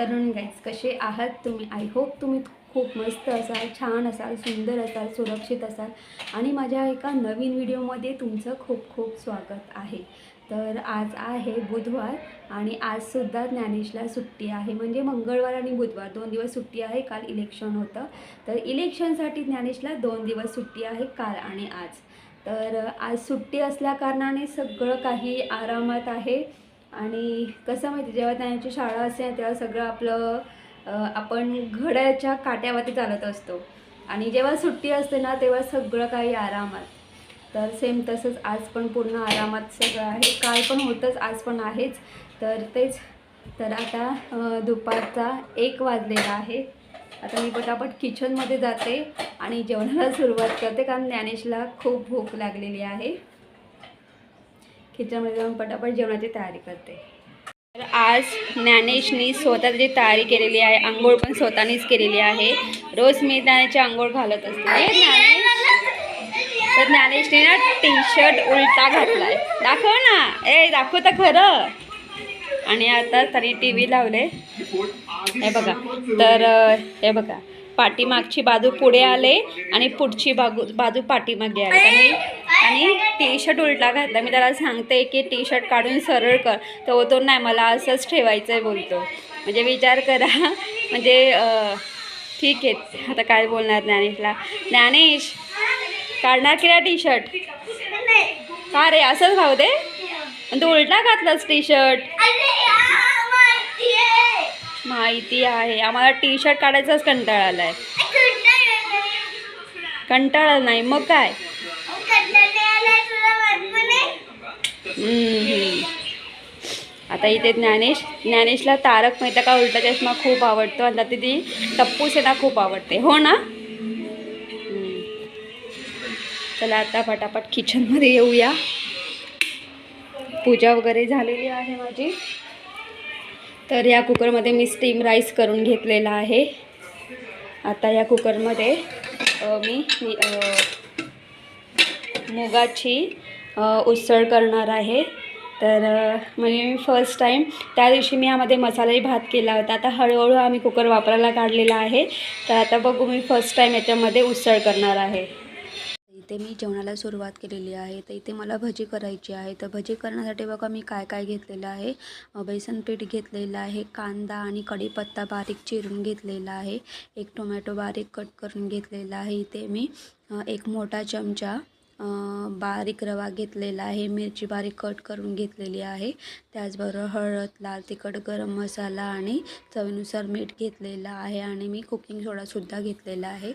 Afternoon guys कसे आहात तुम्ही? आय होप तुम्ही खूप मस्त असाल छान असाल सुंदर असाल सुरक्षित असाल. आणि माझ्या एका नवीन व्हिडिओमध्ये तुमचं खूप खूप स्वागत आहे. तर आज आहे बुधवार आणि आजसुद्धा ज्ञानेशला सुट्टी आहे. म्हणजे मंगळवार आणि बुधवार दोन दिवस सुट्टी आहे काल इलेक्शन होतं. तर इलेक्शनसाठी ज्ञानेशला दोन दिवस सुट्टी आहे काल आणि आज. तर आज सुट्टी असल्याकारणाने सगळं काही आरामात आहे. आणि कसं माहिती जेव्हा त्यांची शाळा असते तेव्हा सगळं आपलं आपण घड्याच्या काट्यावरती चालत असतो. आणि जेव्हा सुट्टी असते ना तेव्हा सगळं काही आरामात. तर सेम तसंच आज पण पूर्ण आरामात सगळं आहे. काल पण होतंच आज पण आहेच. तर तेच. तर आता दुपारचा एक वाजलेला आहे. आता मी पटापट किचनमध्ये जाते आणि जेवणाला सुरुवात करते कारण ज्ञानेशला खूप भूक लागलेली आहे. किचनमध्ये जाऊन पटापट जेवणाची तयारी करते. तर आज ज्ञानेशनी स्वतःची तयारी केलेली आहे आंघोळ पण स्वतःनीच केलेली आहे. रोज मी ज्ञानेची आंघोळ घालत असते. ज्ञानेश. तर ज्ञानेशने ना टी शर्ट उलटा घातलाय. दाखव ना. ए दाखव तर खरं. आणि आता त्यांनी टी व्ही लावले. हे बघा. तर हे बघा. पाठीमागची बाजू पुढे आले आणि पुढची बाजू बाजू पाठीमागे आले. आणि आणि टी शर्ट उलटा घातला. मी त्याला सांगते की टी शर्ट काढून सरळ कर. तर तो नाही मला असंच ठेवायचं आहे बोलतो. म्हणजे विचार करा. म्हणजे ठीक आहे. आता काय बोलणार ज्ञानेशला? ज्ञानेश काढणार की टी शर्ट का रे? असंच भाऊ दे. आणि तू उलटा घातलास टी शर्ट माहिती आहे. आम्हाला टी शर्ट काढायचाच कंटाळा आलाय. कंटाळा नाही. मग काय? आता इथे ज्ञानेश ज्ञानेशला तारक मेहता का उलटा चष्मा खूप आवडतो? आणि त्यात ती टप्पू सेना खूप आवडते. हो ना? चला आता फटाफट किचनमध्ये येऊया. पूजा वगैरे झालेली आहे माझी. तर या कुकरमध्ये मी स्टीम राईस करून घेतलेला आहे. आता या कुकरमध्ये मी मुगाची उसळ करणार आहे. तर म्हणजे मी फर्स्ट टाईम त्या दिवशी मी यामध्ये मसालाही भात केला होता. आता हळूहळू आम्ही कुकर वापरायला काढलेला आहे. तर आता बघू मी फर्स्ट टाईम याच्यामध्ये उसळ करणार आहे. इथे मी जेवणाला सुरुवात केलेली आहे. तर इथे मला भजी करायची आहे. तर भजी करण्यासाठी बघा मी काय काय घेतलेलं आहे. बेसन पीठ घेतलेलं आहे कांदा आणि कढीपत्ता बारीक चिरून घेतलेला आहे. एक टोमॅटो बारीक कट करून घेतलेला आहे. इथे मी एक मोठा चमचा बारीक रवा घेतलेला आहे. मिरची बारीक कट करून घेतलेली आहे. त्याचबरोबर हळद लाल तिखट गरम मसाला आणि चवीनुसार मीठ घेतलेलं आहे. आणि मी कुकिंग सोडासुद्धा घेतलेला आहे.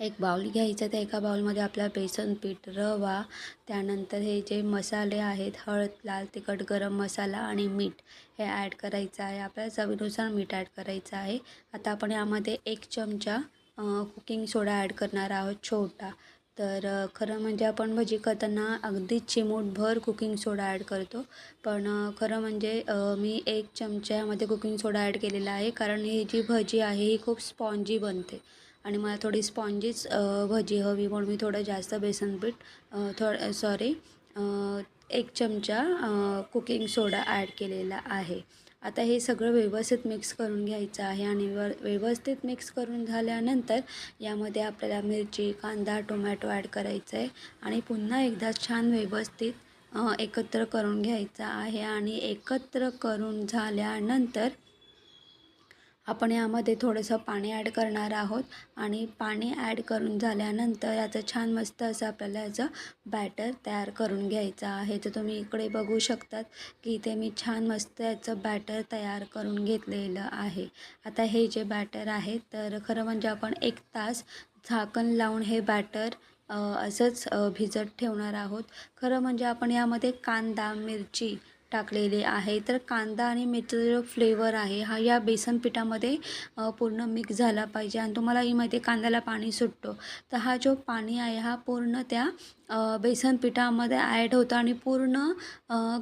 एक बाउल घ्यायचा. त्या एका बाउलमध्ये आपला बेसन पीठ रवा त्यानंतर हे जे मसाले आहेत हळद लाल तिखट गरम मसाला आणि मीठ हे ॲड करायचं आहे. आपल्याला चवीनुसार मीठ ॲड करायचं आहे. आता आपण यामध्ये एक चमचा कुकिंग सोडा ॲड करणार आहोत छोटा. तर खरं म्हणजे आपण भजी करताना अगदीच चिमूटभर कुकिंग सोडा ॲड करतो. पण खरं म्हणजे मी एक चमच्यामध्ये कुकिंग सोडा ॲड केलेला आहे. कारण ही जी भजी आहे ही खूप स्पॉन्जी बनते. आणि मला थोडी स्पॉन्जीच भजी हवी म्हणून मी थोडं जास्त बेसन पीठ थोडं सॉरी एक चमचा कुकिंग सोडा ॲड केलेला आहे. आता हे सगळं व्यवस्थित मिक्स करून घ्यायचं आहे आणि व व्यवस्थित मिक्स करून झाल्यानंतर यामध्ये आपल्याला मिरची कांदा टोमॅटो ॲड करायचं आहे आणि पुन्हा एकदा छान व्यवस्थित एकत्र करून घ्यायचं आहे आणि एकत्र करून झाल्यानंतर आपण यामध्ये थोडंसं पाणी ॲड करणार आहोत. आणि पाणी ॲड करून झाल्यानंतर याचं छान मस्त असं आपल्याला याचं बॅटर तयार करून घ्यायचं आहे. तर तुम्ही इकडे बघू शकतात की इथे मी छान मस्त याचं बॅटर तयार करून घेतलेलं आहे. आता हे जे बॅटर आहे तर खरं म्हणजे आपण एक तास झाकण लावून हे बॅटर असंच भिजत ठेवणार आहोत. खरं म्हणजे आपण यामध्ये कांदा मिरची टाकलेले आहे. तर कांदा आणि मिरचीचा जो फ्लेवर आहे हा या बेसन पिठामध्ये पूर्ण मिक्स झाला पाहिजे आणि तुम्हाला ही माहिती आहे कांद्याला पाणी सुटतो. तर हा जो पाणी आहे हा पूर्ण त्या बेसन पिठामध्ये ॲड होतो आणि पूर्ण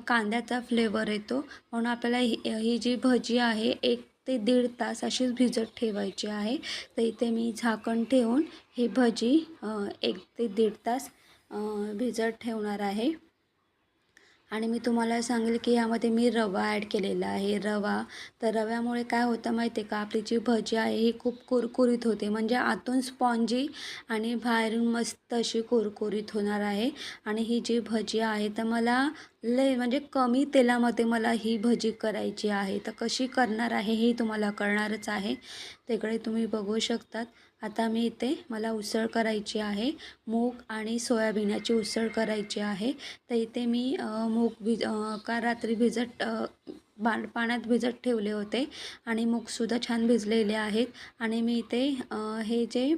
कांद्याचा फ्लेवर येतो. म्हणून आपल्याला ही ही जी भजी आहे एक ते दीड तास अशीच भिजत ठेवायची आहे. तर इथे मी झाकण ठेवून ही भजी एक ते दीड तास भिजत ठेवणार आहे. आणि मी तुम्हाला सांगेल की यामध्ये मी रवा ॲड केलेला आहे. रवा तर रव्यामुळे काय होतं माहिती आहे का? आपली जी भजी आहे ही खूप कुरकुरीत होते. म्हणजे आतून स्पॉन्जी आणि बाहेरून मस्त अशी कुरकुरीत होणार आहे. आणि ही जी भजी आहे तर मला लय म्हणजे कमी तेलामध्ये मला ही भजी करायची आहे. तर कशी करणार आहे हे तुम्हाला कळणारच आहे. तिकडे तुम्ही बघू शकतात. आता मी इथे मला उसळ करायची आहे मूग आणि सोयाबीनाची उसळ करायची आहे. तर इथे मी मूग भिज का रात्री भिजत बा पाण्यात भिजत ठेवले होते आणि मूगसुद्धा छान भिजलेले आहेत. आणि मी इथे हे जे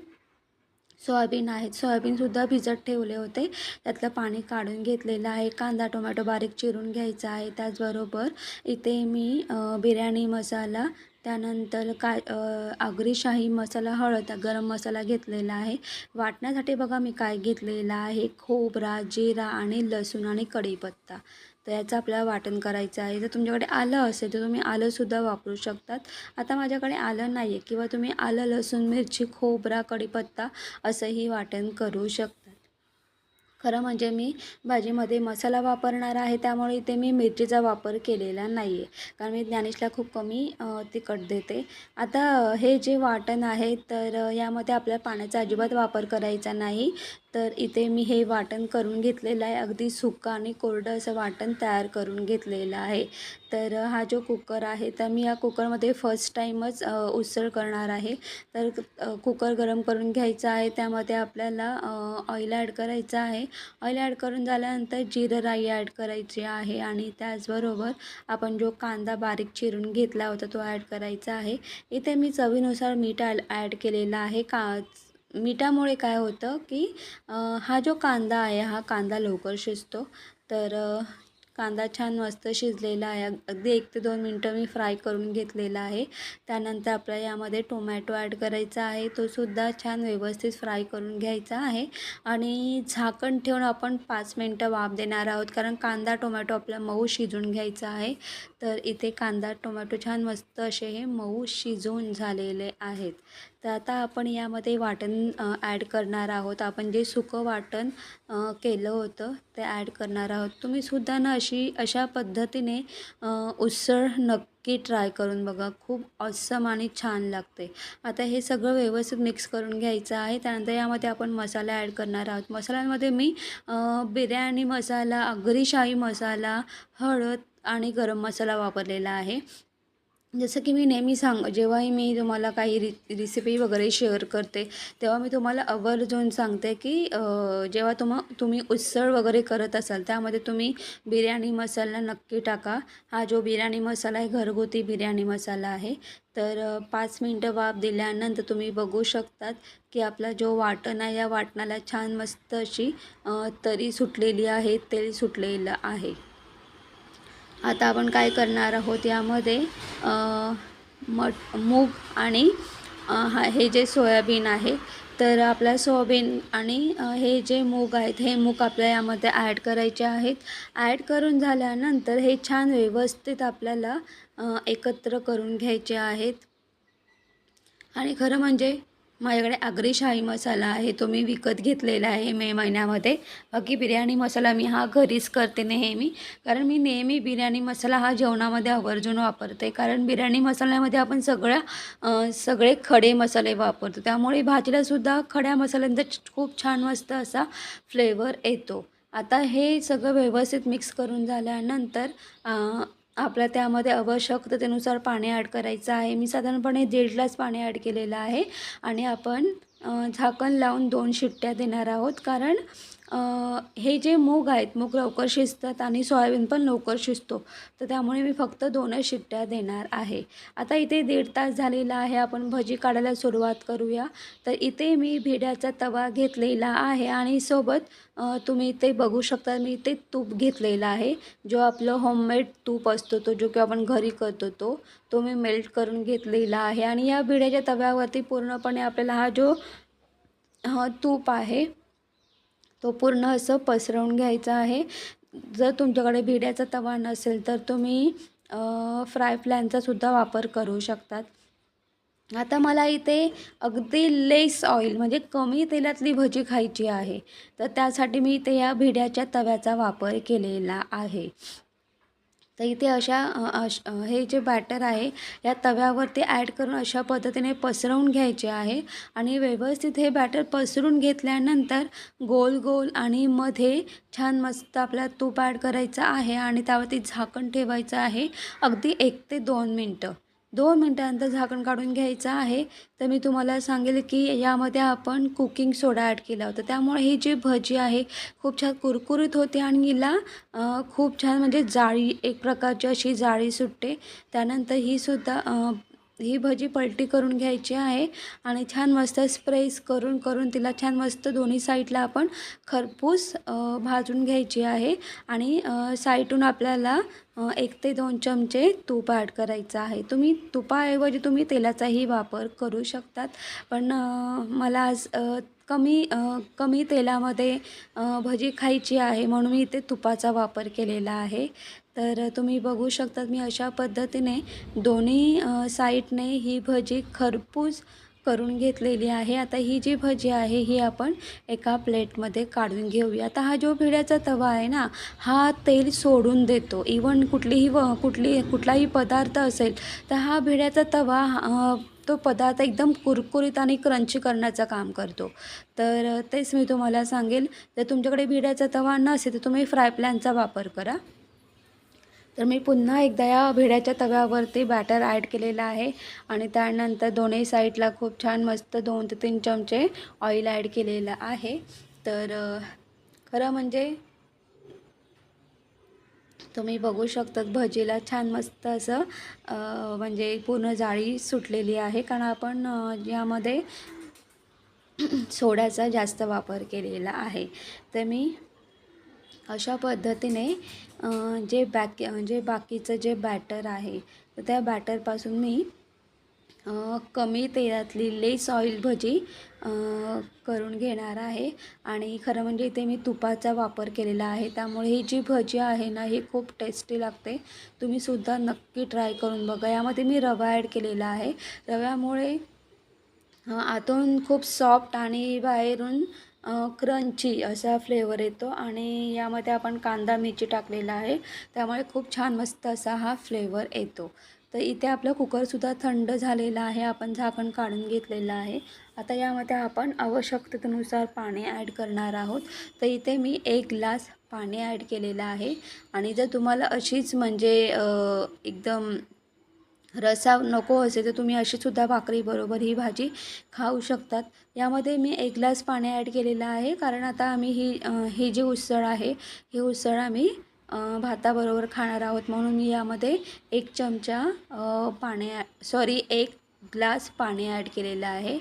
सोयाबीन आहेत सोयाबीनसुद्धा भिजत ठेवले होते. त्यातलं पाणी काढून घेतलेलं आहे. कांदा टोमॅटो बारीक चिरून घ्यायचा आहे. त्याचबरोबर इथे मी बिर्याणी मसाला त्यानंतर काय अ, आगरीशाही मसाला हळद गरम मसाला घेतलेला आहे. वाटण्यासाठी बघा मी काय घेतलेलं आहे. खोबरा जिरा आणि लसूण आणि कढीपत्ता. तर याचं आपल्याला वाटण करायचं आहे. जर तुमच्याकडे आलं असेल तर तुम्ही आलंसुद्धा वापरू शकतात. आता माझ्याकडे आलं नाही आहे किंवा तुम्ही आलं लसूण मिरची खोबरा कढीपत्ता असंही वाटण करू शकता. खरं म्हणजे मी भाजीमध्ये मसाला वापरणार आहे त्यामुळे इथे मी मिरचीचा वापर केलेला नाही आहे कारण मी ज्ञानेशला खूप कमी तिखट देते. आता हे जे वाटण आहे तर यामध्ये आपल्याला पाण्याचा अजिबात वापर करायचा नाही. तर इथे मी हे वाटण करून घेतलेलं आहे. अगदी सुकं आणि कोरडं असं वाटण तयार करून घेतलेलं आहे. तर हा जो कुकर आहे तर मी या कुकरमध्ये फर्स्ट टाईमच उसळ करणार आहे. तर कुकर गरम करून घ्यायचा आहे. त्यामध्ये आपल्याला ऑइल ॲड करायचं आहे. ऑइल ॲड करून झाल्यानंतर जिरं राई ॲड करायची आहे आणि त्याचबरोबर आपण जो कांदा बारीक चिरून घेतला होता तो ॲड करायचा आहे. इथे मी चवीनुसार मीठ ॲड ॲड केलेला आहे. का मिठामुळे काय होतं की हा जो कांदा आहे हा कांदा लवकर शिजतो. तर कांदा छान मस्त शिजलेला आहे. अगदी एक ते दोन मिनटं मी फ्राय करून घेतलेला आहे. त्यानंतर आपल्याला यामध्ये टोमॅटो ॲड करायचा आहे. तो सुद्धा छान व्यवस्थित फ्राय करून घ्यायचा आहे. आणि झाकण ठेवून आपण पाच मिनटं वाफ देणार आहोत. कारण कांदा टोमॅटो आपला मऊ शिजून घ्यायचा आहे. तर इथे कांदा टोमॅटो छान मस्त असे हे मऊ शिजून झालेले आहेत. तर आता आपण यामध्ये वाटण ॲड करणार आहोत. आपण जे सुकं वाटण केलं होतं ते ॲड करणार आहोत. तुम्ही सुद्धा ना अशी अशा पद्धतीने उसळ नक्की ट्राय करून बघा. खूप ऑसम आणि छान लागते. आता हे सगळं व्यवस्थित मिक्स करून घ्यायचं आहे. त्यानंतर यामध्ये आपण मसाला ॲड करणार आहोत. मसाल्यांमध्ये मी बिर्याणी मसाला आगरीशाही मसाला हळद आणि गरम मसाला वापरलेला आहे. जसं की मी नेहमी सांग जेव्हाही मी तुम्हाला काही रि रेसिपी वगैरे शेअर करते तेव्हा मी तुम्हाला आवर्जून सांगते की जेव्हा तुम तुम्ही उसळ वगैरे करत असाल त्यामध्ये तुम्ही बिर्याणी मसाला नक्की टाका. हा जो बिर्याणी मसाला आहे घरगुती बिर्याणी मसाला आहे. तर पाच मिनटं वाफ दिल्यानंतर तुम्ही बघू शकतात की आपला जो वाटण आहे या वाटणाला छान मस्त अशी तरी सुटलेली आहे तेल सुटलेलं आहे. आता आपण काय करणार आहोत यामध्ये मट मूग आणि हा हे जे सोयाबीन आहे तर आपल्या सोयाबीन आणि हे जे मूग आहेत हे मूग आपल्या यामध्ये ॲड करायचे आहेत. ॲड करून झाल्यानंतर हे छान व्यवस्थित आपल्याला एकत्र करून घ्यायचे आहेत. आणि खरं म्हणजे माझ्याकडे आगरी शाही मसाला आहे तो मी विकत घेतलेला आहे मे महिन्यामध्ये. बाकी बिर्याणी मसाला मी हा घरीच करते नेहमी. कारण मी नेहमी बिर्याणी मसाला हा जेवणामध्ये आवर्जून वापरते. कारण बिर्याणी मसाल्यामध्ये आपण सगळ्या सगळे खडे मसाले वापरतो. त्यामुळे भाजीलासुद्धा खड्या मसाल्यांचा खूप छान मस्त असा फ्लेवर येतो. आता हे सगळं व्यवस्थित मिक्स करून झाल्यानंतर आपल्या त्यामध्ये आवश्यकतेनुसार पाणी ॲड करायचं आहे. मी साधारणपणे दीड ग्लास पाणी ॲड केलेलं आहे. आणि आपण झाकण लावून दोन शिट्ट्या देणार आहोत. कारण हे जे मूग आहेत मूग लवकर शिजतात आणि सोयाबीन पण लवकर शिजतो. तर त्यामुळे मी फक्त दोनच शिट्ट्या देणार आहे. आता इथे दीड तास झालेला आहे आपण भजी काढायला सुरुवात करूया. तर इथे मी भिड्याचा तवा घेतलेला आहे आणि सोबत तुम्ही इथे बघू शकता मी इथे तूप घेतलेला आहे. जो आपलं होममेड तूप असतो तो जो की आपण घरी करतो तो तो मी मेल्ट करून घेतलेला आहे. आणि या भिड्याच्या तव्यावरती पूर्णपणे आपल्याला हा जो तूप आहे तो पूर्ण असं पसरवून घ्यायचा आहे. जर तुमच्याकडे भिड्याचा तवा नसेल तर तुम्ही फ्राय फ्लॅनचा सुद्धा वापर करू शकतात. आता मला इथे अगदी लेस ऑइल म्हणजे कमी तेलातली भजी खायची आहे. तर त्यासाठी मी इथे या भिड्याच्या तव्याचा वापर केलेला आहे. तर इथे अशा अश हे जे बॅटर आहे या तव्यावरती ॲड करून अशा पद्धतीने पसरवून घ्यायचे आहे. आणि व्यवस्थित हे बॅटर पसरून घेतल्यानंतर गोल गोल आणि मध्ये छान मस्त आपला तूप ॲड करायचं आहे आणि त्यावरती झाकण ठेवायचं आहे. अगदी एक ते दोन मिनटं. दोन मिनटानंतर झाकण काढून घ्यायचं आहे. तर मी तुम्हाला सांगेल की यामध्ये आपण कुकिंग सोडा ॲड केला होता. त्यामुळे ही जी भजी आहे खूप छान कुरकुरीत होते आणि हिला खूप छान म्हणजे जाळी एक प्रकारची अशी जाळी सुटते. त्यानंतर ही सुद्धा ही भजी पलटी करून घ्यायची आहे आणि छान मस्त स्प्रेस करून करून तिला छान मस्त दोन्ही साईडला आपण खरपूस भाजून घ्यायची आहे आणि साईटून साईडून आपल्याला एक ते दोन चमचे तूप ॲड करायचं आहे. तुम्ही तुपाऐवजी तुम्ही तेलाचाही वापर करू शकतात. पण मला आज कमी कमी तेलामध्ये भजी खायची आहे म्हणून मी इथे तुपाचा वापर केलेला आहे. तर तुम्ही बघू शकतात मी अशा पद्धतीने दोन्ही साईडने ही भजी खरपूस करून घेतलेली आहे. आता ही जी भजी आहे ही आपण एका प्लेटमध्ये काढून घेऊया. आता हा जो भिड्याचा तवा आहे ना हा तेल सोडून देतो. इवन कुठलीही व कुठली कुठलाही पदार्थ असेल तर हा भिड्याचा तवा तो पदार्थ एकदम कुरकुरीत आणि क्रंची करण्याचं काम करतो. तर तेच मी तुम्हाला सांगेल. जर तुमच्याकडे भिड्याचा तवा नसेल तर तुम्ही फ्राय पॅनचा वापर करा. तर मी पुन्हा एकदा या भिड्याच्या तव्यावरती बॅटर ॲड केलेलं आहे. आणि त्यानंतर दोन्ही साईडला खूप छान मस्त दोन ते तीन चमचे ऑइल ॲड केलेलं आहे. तर खरं म्हणजे तुम्ही बघू शकतात भजीला छान मस्त असं म्हणजे पूर्ण जाळी सुटलेली आहे. कारण आपण यामध्ये सोड्याचा जास्त वापर केलेला आहे. तर मी अशा पद्धतीने जे बॅक जे बाकीचं जे बॅटर आहे तर त्या बॅटरपासून मी कमी तेलातली लेस ऑइल भजी करून घेणार आहे. आणि खरं म्हणजे इथे मी तुपाचा वापर केलेला आहे. त्यामुळे ही जी भजी आहे ना ही खूप टेस्टी लागते. तुम्हीसुद्धा नक्की ट्राय करून बघा. यामध्ये मी रवा ॲड केलेला आहे. रव्यामुळे आतून खूप सॉफ्ट आणि बाहेरून क्रंची असा फ्लेवर येतो आणि यामध्ये आपण कांदा मिरची टाकलेला आहे. त्यामुळे खूप छान मस्त असा हा फ्लेवर येतो. तर इथे आपलं कुकरसुद्धा थंड झालेला आहे. आपण झाकण काढून घेतलेलं आहे. आता यामध्ये आपण आवश्यकतेनुसार पाणी ॲड करणार आहोत. तर इथे मी एक ग्लास पाणी ॲड केलेलं आहे. आणि जर तुम्हाला अशीच म्हणजे एकदम रसा नको असेल तर तुम्ही अशीसुद्धा भाकरीबरोबर ही भाजी खाऊ शकतात. यामध्ये मी एक ग्लास पाणी ॲड केलेलं आहे. कारण आता आम्ही ही ही जी उसळ आहे ही उसळ आम्ही भाताबरोबर खाणार आहोत. म्हणून मी यामध्ये एक चमचा पाणी सॉरी एक ग्लास पाणी ॲड केलेलं आहे.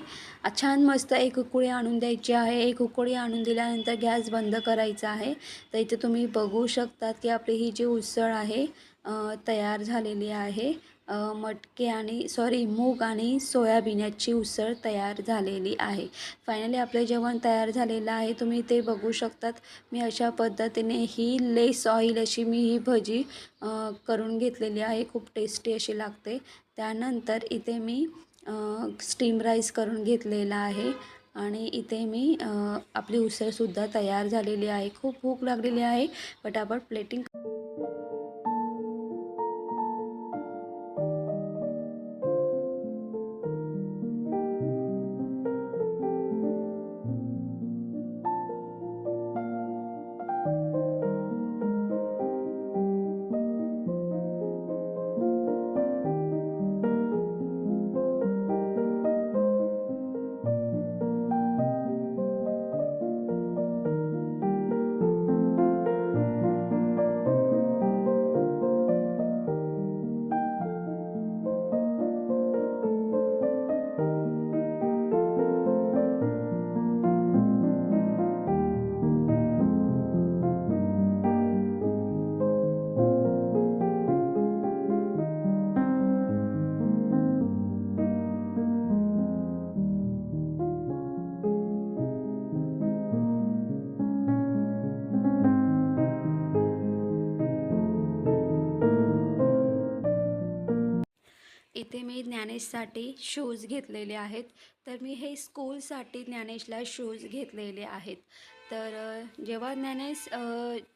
छान मस्त एक उकळी आणून द्यायची आहे. एक उकळी आणून दिल्यानंतर गॅस बंद करायचा आहे. तर इथे तुम्ही बघू शकतात की आपली ही जी उसळ आहे तयार झालेली आहे. मटके आणि सॉरी मूग आणि सोयाबीनची उसळ तयार झालेली आहे. फायनली आपलं जेवण तयार झालेलं आहे. तुम्ही ते बघू शकतात. मी अशा पद्धतीने ही लेस ऑइल अशी मी ही भजी करून घेतलेली आहे. खूप टेस्टी अशी लागते. त्यानंतर इथे मी स्टीम राईस करून घेतलेला आहे. आणि इथे मी आपली उसळसुद्धा तयार झालेली आहे. खूप भूक लागलेली आहे पटापट प्लेटिंग इथे मी ज्ञानेशसाठी शूज घेतलेले आहेत. तर मी हे स्कूलसाठी ज्ञानेशला शूज घेतलेले आहेत. तर जेव्हा ज्ञानेश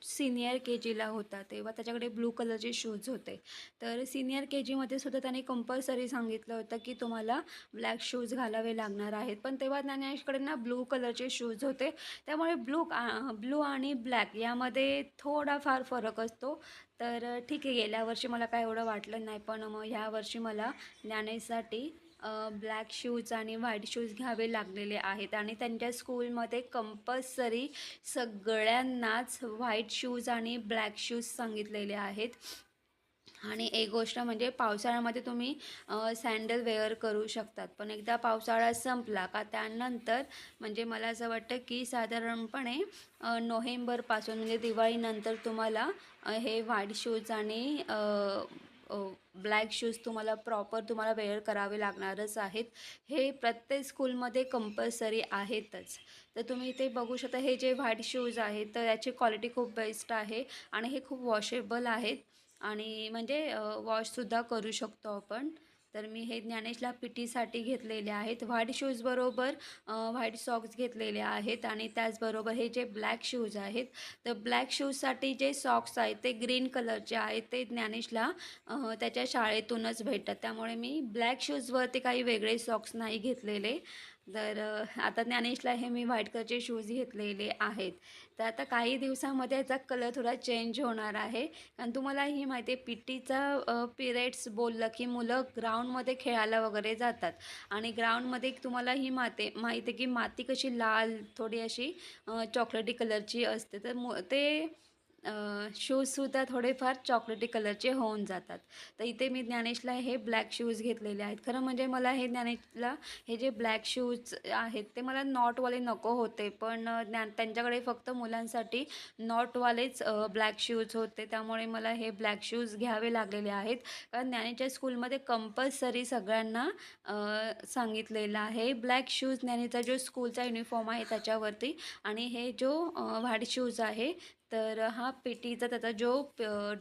सिनियर के जीला होता तेव्हा त्याच्याकडे ब्लू कलरचे शूज होते. तर सिनियर के जीमध्ये सुद्धा त्याने कंपल्सरी सांगितलं होतं की तुम्हाला ब्लॅक शूज घालावे लागणार आहेत. पण तेव्हा ज्ञानेशकडे ना ब्लू कलरचे शूज होते. त्यामुळे ब्लू ब्लू आणि ब्लॅक यामध्ये थोडाफार फरक असतो. तर ठीक आहे गेल्या वर्षी मला काय एवढं वाटलं नाही पण मग ह्या वर्षी मला ज्ञानेशसाठी ब्लॅक शूज आणि व्हाईट शूज घ्यावे लागलेले आहेत. आणि त्यांच्या स्कूलमध्ये कंपल्सरी सगळ्यांनाच व्हाईट शूज आणि ब्लॅक शूज सांगितलेले आहेत. आणि एक गोष्ट म्हणजे पावसाळ्यामध्ये तुम्ही सँडल वेअर करू शकतात. पण एकदा पावसाळा संपला का त्यानंतर म्हणजे मला असं वाटतं की साधारणपणे नोव्हेंबरपासून म्हणजे दिवाळीनंतर तुम्हाला हे व्हाईट शूज आणि ब्लॅक शूज तुम्हाला प्रॉपर तुम्हाला वेअर करावे लागणारच आहेत. हे प्रत्येक स्कूलमध्ये कंपल्सरी आहेतच. तर तुम्ही इथे बघू शकता हे जे व्हाईट शूज आहेत तर याची क्वालिटी खूप बेस्ट आहे आणि हे खूप वॉशेबल आहेत. आणि म्हणजे वॉशसुद्धा करू शकतो आपण. तर मी हे ज्ञानेशला पी टीसाठी घेतलेले आहेत. व्हाईट शूजबरोबर व्हाईट सॉक्स घेतलेले आहेत आणि त्याचबरोबर हे जे ब्लॅक शूज आहेत तर ब्लॅक शूजसाठी जे सॉक्स आहेत ते ग्रीन कलरचे आहेत ते ज्ञानेशला त्याच्या शाळेतूनच भेटतात. त्यामुळे मी ब्लॅक शूजवरती काही वेगळे सॉक्स नाही घेतलेले. तर आता ज्ञानेशला हे मी व्हाईट कलरचे शूज घेतलेले आहेत. तर आता काही दिवसामध्ये याचा कलर थोडा चेंज होणार आहे. कारण तुम्हाला ही माहिती आहे पी टीचा पिरियड्स बोललं की मुलं ग्राउंडमध्ये खेळायला वगैरे जातात. आणि ग्राउंडमध्ये तुम्हाला ही माते माहिती आहे की माती कशी लाल थोडी अशी चॉकलेटी कलरची असते. तर मु ते शूजसुद्धा थोडेफार चॉकलेटी कलरचे होऊन जातात. तर इथे मी ज्ञानेशला हे ब्लॅक शूज घेतलेले आहेत. खरं म्हणजे मला हे ज्ञानेशला हे जे ब्लॅक शूज आहेत ते मला नॉटवाले नको होते. पण ज्ञान त्यांच्याकडे फक्त मुलांसाठी नॉटवालेच ब्लॅक शूज होते. त्यामुळे मला हे ब्लॅक शूज घ्यावे लागलेले आहेत. कारण ज्ञानेच्या स्कूलमध्ये कंपल्सरी सगळ्यांना सांगितलेलं आहे. ब्लॅक शूज ज्ञानेचा जो स्कूलचा युनिफॉर्म आहे त्याच्यावरती. आणि हे जो व्हाईट शूज आहे तर हा पेटीचा त्याचा जो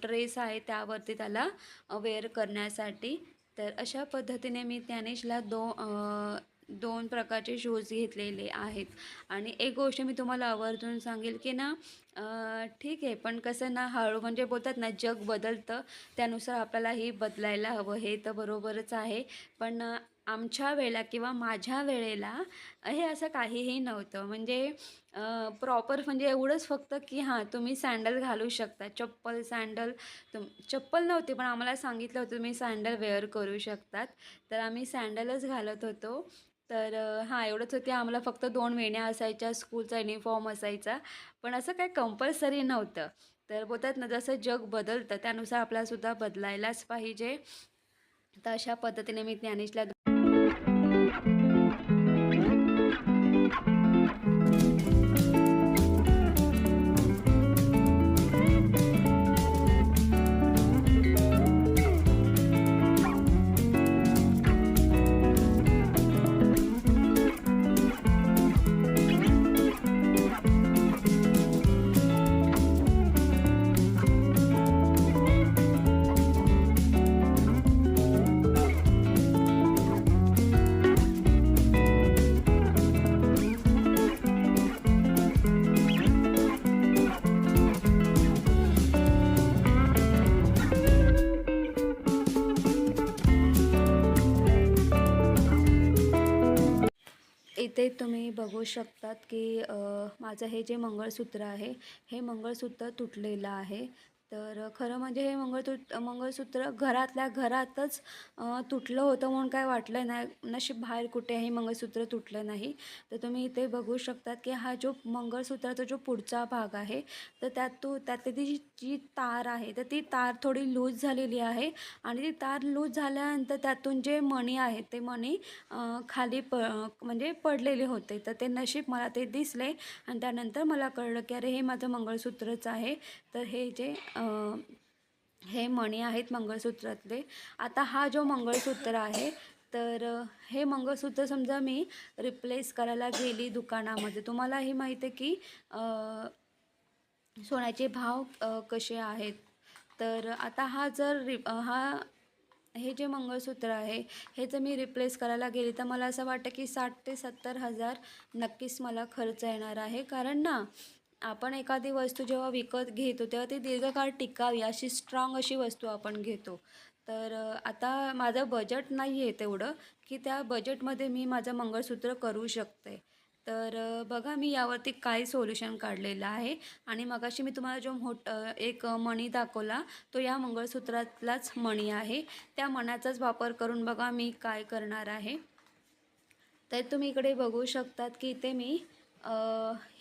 ड्रेस आहे त्यावरती त्याला वेअर करण्यासाठी. तर अशा पद्धतीने मी ज्ञानेशला दो दोन प्रकारचे शूज घेतलेले आहेत. आणि एक गोष्ट मी तुम्हाला आवर्जून सांगेल की ना ठीक आहे पण कसं ना हळू म्हणजे बोलतात ना जग बदलतं त्यानुसार आपल्यालाही बदलायला हवं हे तर बरोबरच आहे. पण आमच्या वेळेला किंवा माझ्या वेळेला हे असं काहीही नव्हतं. म्हणजे प्रॉपर म्हणजे एवढंच फक्त की हां तुम्ही सँडल घालू शकता. चप्पल सँडल तुम चप्पल नव्हती पण आम्हाला सांगितलं होतं तुम्ही सँडल वेअर करू शकतात. तर आम्ही सँडलच घालत होतो. तर हां एवढंच होते. आम्हाला फक्त दोन वेण्या असायच्या स्कूलचा युनिफॉर्म असायचा. पण असं काही कंपल्सरी नव्हतं. तर बोलतात ना जसं जग बदलतं त्यानुसार आपल्यासुद्धा बदलायलाच पाहिजे. तर अशा पद्धतीने मी ज्ञानेशला बघू शकतात की माझं हे जे मंगळसूत्र आहे हे मंगळसूत्र तुटलेलं आहे. तर खरं म्हणजे हे मंगळसूत्र मंगळसूत्र घरातल्या घरातच तुटलं होतं म्हणून काय वाटलं नाही नशीब बाहेर कुठेही मंगळसूत्र तुटलं नाही. तर तुम्ही इथे बघू शकतात की हा जो मंगळसूत्राचा जो पुढचा भाग आहे तर त्यात तो त्यातली ती जी जी तार आहे तर ती तार थोडी लूज झालेली आहे आणि ती तार लूज झाल्यानंतर त्यातून जे मणी आहे ते मणी खाली प म्हणजे पडलेले होते. तर ते नशीब मला ते दिसले आणि त्यानंतर मला कळलं की अरे हे माझं मंगळसूत्रच आहे. तर हे जे हे मणी आहेत मंगळसूत्रातले. आता हा जो मंगळसूत्र आहे तर हे मंगळसूत्र समजा मी रिप्लेस करायला गेली दुकानामध्ये तुम्हाला हे माहीत आहे की सोन्याचे भाव कसे आहेत? तर आता हा जर रि हा हे जे मंगळसूत्र आहे हे जर मी रिप्लेस करायला गेली तर मला असं वाटतं की साठ ते सत्तर हजार नक्कीच मला खर्च येणार आहे. कारण ना आपण एखादी वस्तू जेव्हा विकत घेतो तेव्हा ती दीर्घकाळ टिकावी अशी स्ट्रॉंग अशी वस्तू आपण घेतो. तर आता माझं बजेट नाही आहे तेवढं की त्या बजेटमध्ये मी माझं मंगळसूत्र करू शकते. तर बघा मी यावरती काय सोल्युशन काढलेलं आहे. आणि मगाशी मी तुम्हाला जो मोठ एक मणी दाखवला तो या मंगळसूत्रातलाच मणी आहे. त्या मणाचाच वापर करून बघा मी काय करणार आहे. तर तुम्ही इकडे बघू शकतात की इथे मी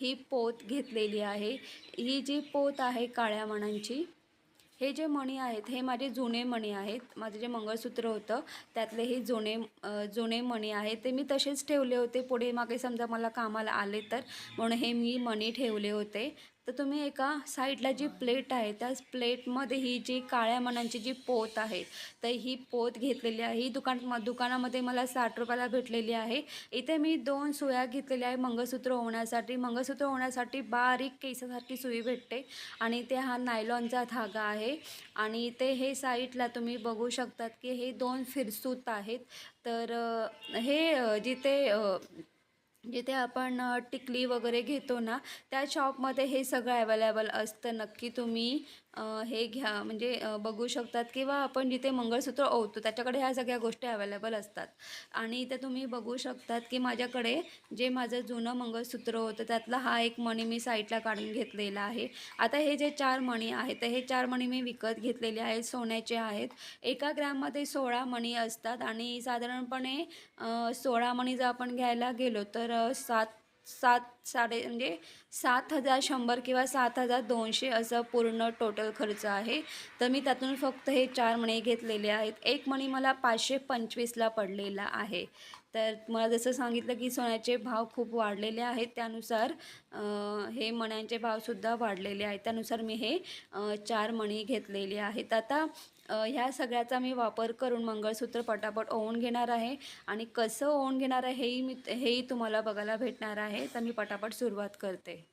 ही पोत घेतलेली आहे. ही जी पोत आहे काळ्या मणांची हे जे मणी आहेत हे माझे जुने मणी आहेत. माझे जे मंगळसूत्र होतं त्यातले हे जुने जुने मणी आहेत. ते मी तसेच ठेवले होते. पुढे मागे समजा मला कामाला आले तर म्हणून हे मी मणी ठेवले होते. तर तुम्ही एका साईडला जी प्लेट आहे त्या प्लेटमध्ये ही जी काळ्या मनांची जी पोत आहे तर ही पोत घेतलेली आहे. ही दुकान म दुकानामध्ये मला साठ रुपयाला भेटलेली आहे. इथे मी दोन सुया घेतलेल्या आहे मंगळसूत्र होण्यासाठी मंगळसूत्र होण्यासाठी बारीक केसासारखी सुई भेटते आणि ते हा नायलॉनचा धागा आहे. आणि इथे हे साईडला तुम्ही बघू शकतात की हे दोन फिरसूत आहेत. तर हे जिथे जिथे आपण टिकली वगैरे घेतो ना त्या शॉपमध्ये हे सगळं ॲवेलेबल असतं. नक्की तुम्ही हे घ्या म्हणजे बघू शकतात किंवा आपण जिथे मंगळसूत्र ओवतो त्याच्याकडे ह्या सगळ्या गोष्टी अवेलेबल असतात. आणि इथे तुम्ही बघू शकतात की माझ्याकडे जे माझं जुनं मंगळसूत्र होतं त्यातला हा एक मणी मी साईडला काढून घेतलेला आहे. आता हे जे चार मणी आहेत तर हे चार मणी मी विकत घेतलेले आहेत सोन्याचे आहेत. एका ग्रॅममध्ये सोळा मणी असतात आणि साधारणपणे सोळा मणी जर आपण घ्यायला गेलो तर सात सात साडे म्हणजे सात हजार शंभर किंवा सात हजार दोनशे असं पूर्ण टोटल खर्च आहे. तर मी त्यातून फक्त हे चार मणी घेतलेले आहेत. एक मणी मला पाचशे पंचवीसला पडलेला आहे. तर मला जसं सांगितलं की सोन्याचे भाव खूप वाढलेले आहेत. त्यानुसार हे मण्यांचे भावसुद्धा वाढलेले आहेत. त्यानुसार मी हे चार मणी घेतलेले आहेत. आता ह्या सगळ्याचा मी वापर करून मंगळसूत्र पटापट ओवून घेणार आहे आणि कसं ओवून घेणार आहे हेही मी हेही तुम्हाला बघायला भेटणार आहे. तर मी पटापट सुरुवात करते.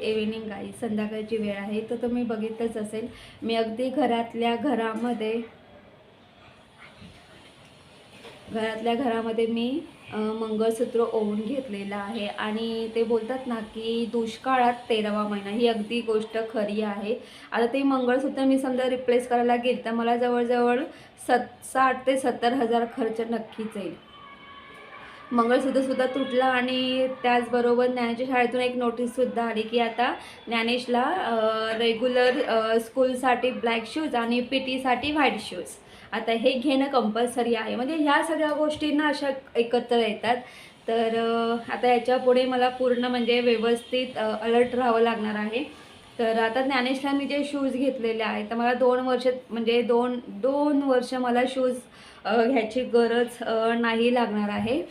इव्हिनिंग आई संध्याकाळची वेळ आहे तर तुम्ही बघितलंच असेल. मी अगदी घरातल्या घरामध्ये घरातल्या घरामध्ये मी मंगळसूत्र ओवून घेतलेलं आहे. आणि ते बोलतात ना की दुष्काळात तेरावा महिना ही अगदी गोष्ट खरी आहे. आता ते मंगळसूत्र मी समजा रिप्लेस करायला गेल तर मला जवळजवळ सत साठ ते सत्तर हजार खर्च नक्कीच येईल. मंगळसूत्रसुद्धा तुटला आणि त्याचबरोबर ज्ञानेश्वर शाळेतून एक नोटीससुद्धा आली की आता ज्ञानेशला रेग्युलर स्कूलसाठी ब्लॅक शूज आणि पी टीसाठी व्हाईट शूज आता हे घेणं कंपल्सरी आहे. म्हणजे ह्या सगळ्या गोष्टींना अशा एकत्र येतात. तर आता याच्यापुढे मला पूर्ण म्हणजे व्यवस्थित अलर्ट राहावं लागणार आहे. तर आता ज्ञानेशला मी जे शूज घेतलेले आहेत तर मला दोन वर्ष म्हणजे दोन दोन वर्ष मला शूज घ्यायची गरज नाही लागणार आहे.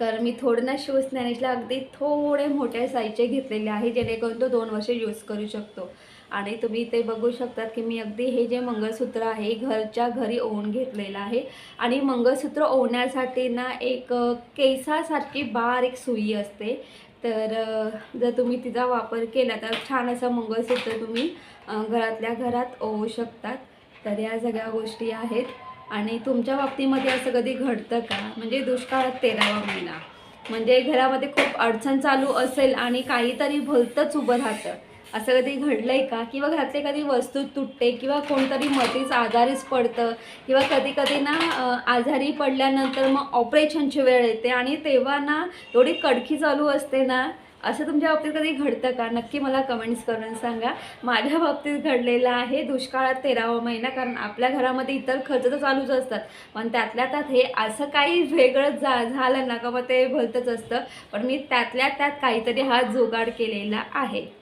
तर मी थोडं ना शूज स्नॅनेजला अगदी थोडे मोठ्या साईजचे घेतलेले आहे जेणेकरून तो दोन वर्ष यूज करू शकतो. आणि तुम्ही ते बघू शकतात की मी अगदी हे जे मंगळसूत्र आहे घरच्या घरी ओवून घेतलेलं आहे. आणि मंगळसूत्र ओवण्यासाठी ना एक केसासारखी बारीक सुई असते. तर जर तुम्ही तिचा वापर केला तर छान असं मंगळसूत्र तुम्ही घरातल्या घरात ओवू शकतात. तर या सगळ्या गोष्टी आहेत. आणि तुमच्या बाबतीमध्ये असं कधी घडतं का? म्हणजे दुष्काळात तेरावा महिना. म्हणजे घरामध्ये खूप अडचण चालू असेल आणि काहीतरी भलतंच उभं राहतं. असं कधी घडलं आहे का? किंवा घरातले कधी वस्तू तुटते किंवा कोणतरी मध्येच आजारीच पडतं? किंवा कधी कधी ना आजारी पडल्यानंतर मग ऑपरेशनची वेळ येते आणि तेव्हा ना एवढी कडकी चालू असते ना असं तुमच्या बाबतीत कधी घडतं का? नक्की मला कमेंट्स करून सांगा. माझ्या बाबतीत घडलेलं आहे दुष्काळात तेरावा महिना कारण आपल्या घरामध्ये इतर खर्च तर चालूच असतात. पण त्यातल्या त्यात हे असं काही वेगळं जा झालं ना का मग ते भलतंच असतं. पण मी त्यातल्या त्यात काहीतरी हा जुगाड केलेला आहे.